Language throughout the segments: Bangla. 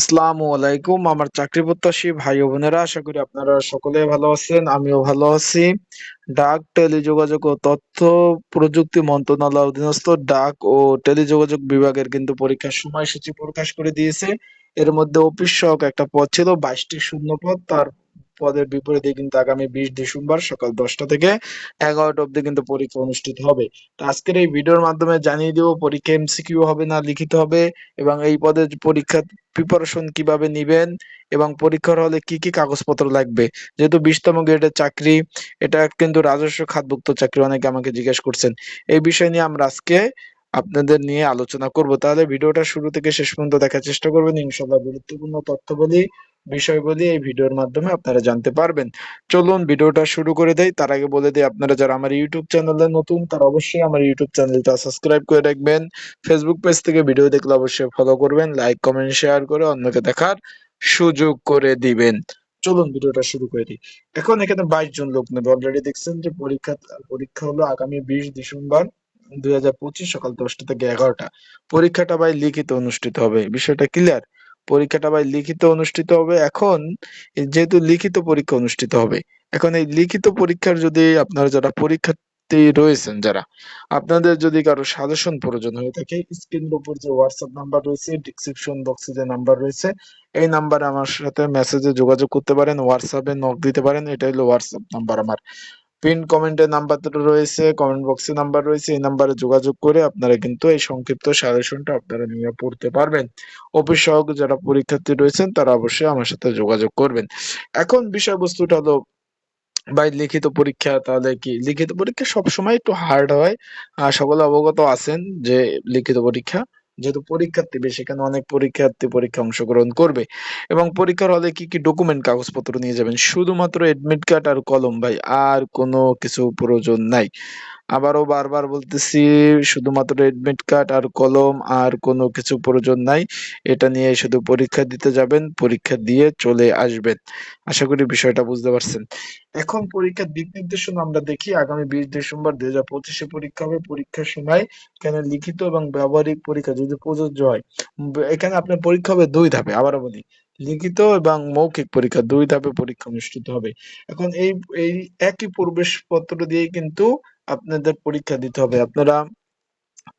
আসসালামু আলাইকুম। আমার চাকরি প্রত্যাশী ভাই ও বোনেরা, আশা করি আপনারা সকলে ভালো আছেন, আমিও ভালো আছি। ডাক, টেলিযোগাযোগ ও তথ্য প্রযুক্তি মন্ত্রণালয় অধীনস্থ ডাক ও টেলিযোগাযোগ বিভাগের কিন্তু পরীক্ষার সময়সূচি প্রকাশ করে দিয়েছে। এর মধ্যে অফিস সহক একটা পদ ছিল বাইশটি শূন্য পদ তার পদের বিপরীতে কিন্তু আগামী বিশ ডিসেম্বর সকাল দশটা থেকে এগারোটা অব্দি কিন্তু পরীক্ষা অনুষ্ঠিত হবে। তো আজকের এই ভিডিওর মাধ্যমে জানিয়ে দিব, পরীক্ষা এমসিকিউ হবে না লিখিত হবে এবং এই পদের পরীক্ষা প্রিপারেশন কীভাবে নিবেন এবং পরীক্ষার হলে কি কি কাগজপত্র লাগবে। যেহেতু বিশতম গ্রেডের চাকরি, এটা কিন্তু রাজস্ব খাতভুক্ত চাকরি অনেকে আমাকে জিজ্ঞেস করছেন। এই বিষয় নিয়ে আমরা আজকে আপনাদের নিয়ে আলোচনা করব। তাহলে ভিডিওটা শুরু থেকে শেষ পর্যন্ত দেখার চেষ্টা করবেন। ইনশাল্লাহ গুরুত্বপূর্ণ তথ্য বলি বিষয়গুলি এই ভিডিওর মাধ্যমে আপনারা জানতে পারবেন। চলুন ভিডিওটা শুরু করে দেই। তার আগে বলে দিই, আপনারা যারা আমার ইউটিউব চ্যানেলে নতুন, তারা অবশ্যই আমার ইউটিউব চ্যানেলটা সাবস্ক্রাইব করে রাখবেন। ফেসবুক পেজ থেকে ভিডিও দেখলে অবশ্যই ফলো করবেন লাইক কমেন্ট শেয়ার করে অন্যকে দেখার সুযোগ করে দিবেন। চলুন ভিডিওটা শুরু করে দিই। এখন এখানে বাইশ জন লোক নেবে। অলরেডি দেখছেন যে পরীক্ষা পরীক্ষা হলো আগামী বিশ ডিসেম্বর দুই হাজার পঁচিশ সকাল দশটা থেকে এগারোটা। পরীক্ষাটা ভাই লিখিত অনুষ্ঠিত হবে। বিষয়টা ক্লিয়ার পরীক্ষাটা ভাই লিখিত অনুষ্ঠিত হবে। এখন যেহেতু লিখিত পরীক্ষা অনুষ্ঠিত হবে, এখন এই লিখিত পরীক্ষার যদি আপনারা যারা পরীক্ষার্থী রয়েছেন যারা, আপনাদের যদি কারও সাজেশন প্রয়োজন হয়ে থাকে স্ক্রিনের উপর যে হোয়াটসঅ্যাপ নাম্বার রয়েছে ডিসক্রিপশন বক্সে যে নাম্বার রয়েছে, এই নাম্বারে আমার সাথে মেসেজে যোগাযোগ করতে পারেন হোয়াটসঅ্যাপে নক দিতে পারেন এটা হলো হোয়াটসঅ্যাপ নাম্বার আমার। পিন কমেন্টের নাম্বার রয়েছে কমেন্ট বক্সে নাম্বার রয়েছে, এই নাম্বারে যোগাযোগ করে আপনারা কিন্তু এই সংক্ষিপ্ত সাজেশনটা আপনারা নিয়ে পড়তে পারবেন। অফিস সহক যারা পরীক্ষার্থী রয়েছেন, তারা অবশ্যই আমার সাথে যোগাযোগ করবেন। এখন বিষয়বস্তুটা হলো, ভাই লিখিত পরীক্ষা, তাহলে কি? লিখিত পরীক্ষা সবসময় একটু হার্ড হয়। সকলে অবগত আছেন যে লিখিত পরীক্ষা যেহেতু পরীক্ষার্থী, বেশি সেখানে অনেক পরীক্ষার্থী পরীক্ষা অংশগ্রহণ করবে এবং পরীক্ষার হলে কি কি ডকুমেন্ট কাগজপত্র নিয়ে যাবেন? শুধুমাত্র এডমিট কার্ড আর কলম ভাই, আর কোনো কিছু প্রয়োজন নাই। আবারও বারবার বলতেছি, শুধুমাত্র এডমিট কার্ড আর কলম আর কোনো কিছু প্রয়োজন নাই। এটা নিয়ে শুধু পরীক্ষা দিতে যাবেন, পরীক্ষা দিয়ে চলে আসবেন। আশা করি বিষয়টা বুঝতে পারছেন। এখন পরীক্ষার দিক নির্দেশনা আমরা দেখি, আগামী বিশ ডিসেম্বর দুই হাজার পঁচিশে পরীক্ষা হবে। পরীক্ষার সময় এখানে লিখিত এবং ব্যবহারিক পরীক্ষা যদি প্রযোজ্য হয়, এখানে আপনার পরীক্ষা হবে দুই ধাপে, আবারও বলি। লিখিত এবং মৌখিক পরীক্ষা দুই ধাপে পরীক্ষা অনুষ্ঠিত হবে। এখন এই এই একই প্রবেশপত্র দিয়ে কিন্তু আপনাদের পরীক্ষা দিতে হবে। আপনারা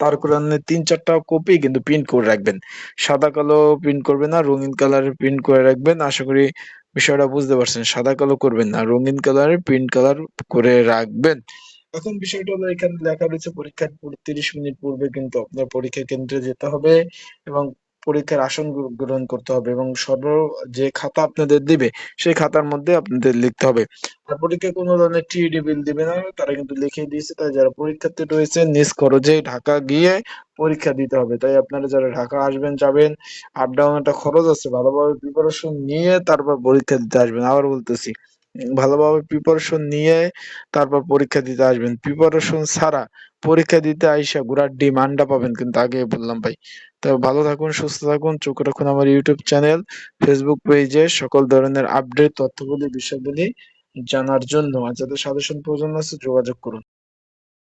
তার কারণে তিন চারটা কপি কিন্তু প্রিন্ট করে রাখবেন। সাদা কালো প্রিন্ট করবেন না, রঙিন কালারের প্রিন্ট করে রাখবেন। আশা করি বিষয়টা বুঝতে পারছেন। সাদা কালো করবেন না, রঙিন কালারের প্রিন্ট কালার করে রাখবেন। এখন বিষয়টা হলো, এখানে লেখা রয়েছে, পরীক্ষার তিরিশ মিনিট পূর্বে কিন্তু আপনার পরীক্ষা কেন্দ্রে যেতে হবে এবং পরীক্ষার আসন গ্রহণ করতে হবে এবং সর্ব, যে খাতা আপনাদের দিবে, সেই খাতার মধ্যে আপনাদের লিখতে হবে। আর পরীক্ষায় কোনো ধরনের টিডি বিল দিবে না, তারা কিন্তু লিখে দিয়েছে। তাই যারা পরীক্ষার্থী রয়েছে, নিজ খরচে ঢাকা গিয়ে পরীক্ষা দিতে হবে। তাই আপনারা যারা ঢাকা আসবেন, যাবেন আপ ডাউন একটা খরচ আছে, ভালোভাবে প্রিপারেশন নিয়ে তারপর পরীক্ষা দিতে আসবেন। আবার বলতেছি, ভালোভাবে প্রিপারেশন নিয়ে তারপর পরীক্ষা দিতে আসবেন। প্রিপারেশন ছাড়া পরীক্ষা দিতে আইসা ঘোরার ডিম আন্ডা পাবেন কিন্তু আগে বললাম ভাই। তো ভালো থাকুন, সুস্থ থাকুন, চোখ রাখুন আমার ইউটিউব চ্যানেল ফেসবুক পেজে সকল ধরনের আপডেট তথ্যগুলি, বিষয়গুলি জানার জন্য। আর যাদের সাজেশন প্রয়োজন আছে যোগাযোগ করুন।